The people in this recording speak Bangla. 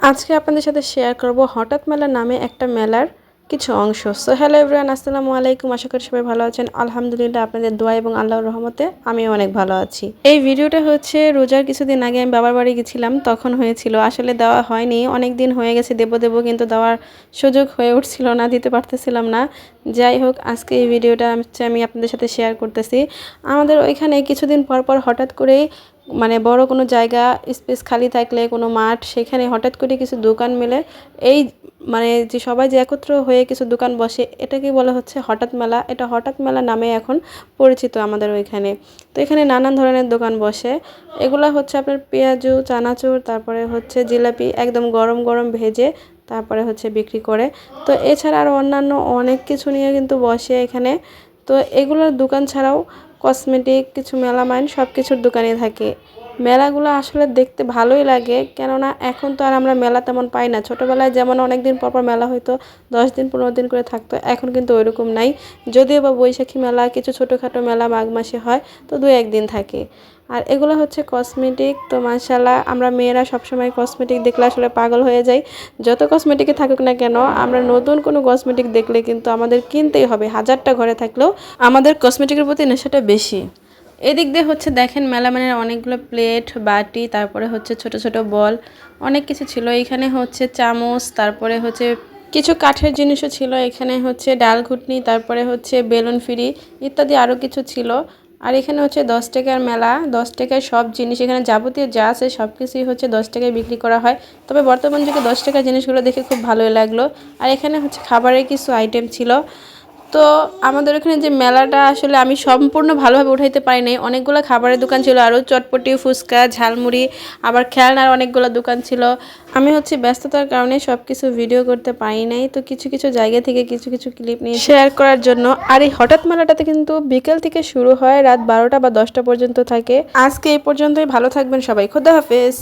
আজকে আপনাদের সাথে শেয়ার করব হঠাৎ মেলা নামে একটা মেলার কিছু অংশ। সো হ্যালো এভরিওয়ান আসসালামু আলাইকুম। আশা করি সবাই ভালো আছেন। আলহামদুলিল্লাহ, আপনাদের দোয়া এবং আল্লাহর রহমতে আমি অনেক ভালো আছি। এই ভিডিওটা হচ্ছে রোজার কিছুদিন আগে আমি বাবার বাড়ি গেছিলাম, তখন হয়েছিল। আসলে দেওয়া হয়নি, অনেক দিন হয়ে গেছে, দেবো দেবো কিন্তু দেওয়ার সুযোগ হয়ে উঠছিল না, দিতে পারতেছিলাম না। যাই হোক, আজকে এই ভিডিওটা হচ্ছে আমি আপনাদের সাথে শেয়ার করতেছি। আমাদের ওইখানে কিছুদিন পর পর হঠাৎ করেই মানে বড় কোনো জায়গা স্পেস খালি থাকলে কোনো মাঠ, সেখানে হঠাৎ করে কিছু দোকান মেলে। এই মানে যে সবাই যে একত্র হয়ে কিছু দোকান বসে, এটাকে বলা হচ্ছে হঠাৎ মেলা। এটা হঠাৎ মেলা নামে এখন পরিচিত আমাদের ওইখানে। তো এখানে নানান ধরনের দোকান বসে। এগুলা হচ্ছে আপনার পেঁয়াজু, চানাচুর, তারপরে হচ্ছে জিলাপি, একদম গরম গরম ভেজে তারপরে হচ্ছে বিক্রি করে। তো এছাড়া আরও অন্যান্য অনেক কিছু নিয়ে কিন্তু বসে এখানে। তো এগুলোর দোকান ছাড়াও কসমেটিক কিছু মেলামাইন সব কিছুর দোকানে থাকে। মেলাগুলো আসলে দেখতে ভালোই লাগে। কেননা এখন তো আর আমরা মেলা তেমন পাই না। ছোটোবেলায় যেমন অনেক দিন পর পর মেলা হইতো, দশ দিন, পনেরো দিন করে থাকতো, এখন কিন্তু ওইরকম নাই। যদিও বা বৈশাখী মেলা, কিছু ছোটোখাটো মেলা মাঘ মাসে হয়, তো দু একদিন থাকে। আর এগুলো হচ্ছে কসমেটিক তো মাশাল্লাহ আমরা মেয়েরা সবসময় কসমেটিক দেখলে আসলে পাগল হয়ে যাই। যত কসমেটিকে থাকুক না কেন, আমরা নতুন কোনো কসমেটিক দেখলে কিন্তু আমাদের কিনতেই হবে। হাজারটা ঘরে থাকলেও আমাদের কসমেটিকের প্রতি নেশাটা বেশি। এদিক দিয়ে হচ্ছে দেখেন মেলামানের অনেকগুলো প্লেট, বাটি, তারপরে হচ্ছে ছোট ছোট বল, অনেক কিছু ছিল। এখানে হচ্ছে চামচ, তারপরে হচ্ছে কিছু কাঠের জিনিসও ছিল। এখানে হচ্ছে ডাল ঘুটনি, তারপরে হচ্ছে বেলুন ফ্রি ইত্যাদি আরও কিছু ছিল। আর এখানে হচ্ছে দশ টাকার মেলা, দশ টাকায় সব জিনিস, এখানে যাবতীয় যা আছে সব কিছুই হচ্ছে দশ টাকায় বিক্রি করা হয়। তবে বর্তমান যুগে দশ টাকার জিনিসগুলো দেখে খুব ভালোই লাগল। আর এখানে হচ্ছে খাবারের কিছু আইটেম ছিল। তো আমাদের এখানে যে মেলাটা আসলে আমি সম্পূর্ণ ভালোভাবে উঠাইতে পারি নাই। অনেকগুলো খাবারের দোকান ছিল আরও চটপটি, ফুচকা, ঝালমুড়ি, আবার খেলনার অনেকগুলো দোকান ছিল। আমি হচ্ছে ব্যস্ততার কারণে সব কিছু ভিডিও করতে পারি নাই। তো কিছু কিছু জায়গা থেকে কিছু কিছু ক্লিপ নিয়ে শেয়ার করার জন্য। আর এই হঠাৎ মেলাটাতে কিন্তু বিকেল থেকে শুরু হয়, রাত বারোটা বা দশটা পর্যন্ত থাকে। আজকে এই পর্যন্তই। ভালো থাকবেন সবাই। খোদা হাফেজ।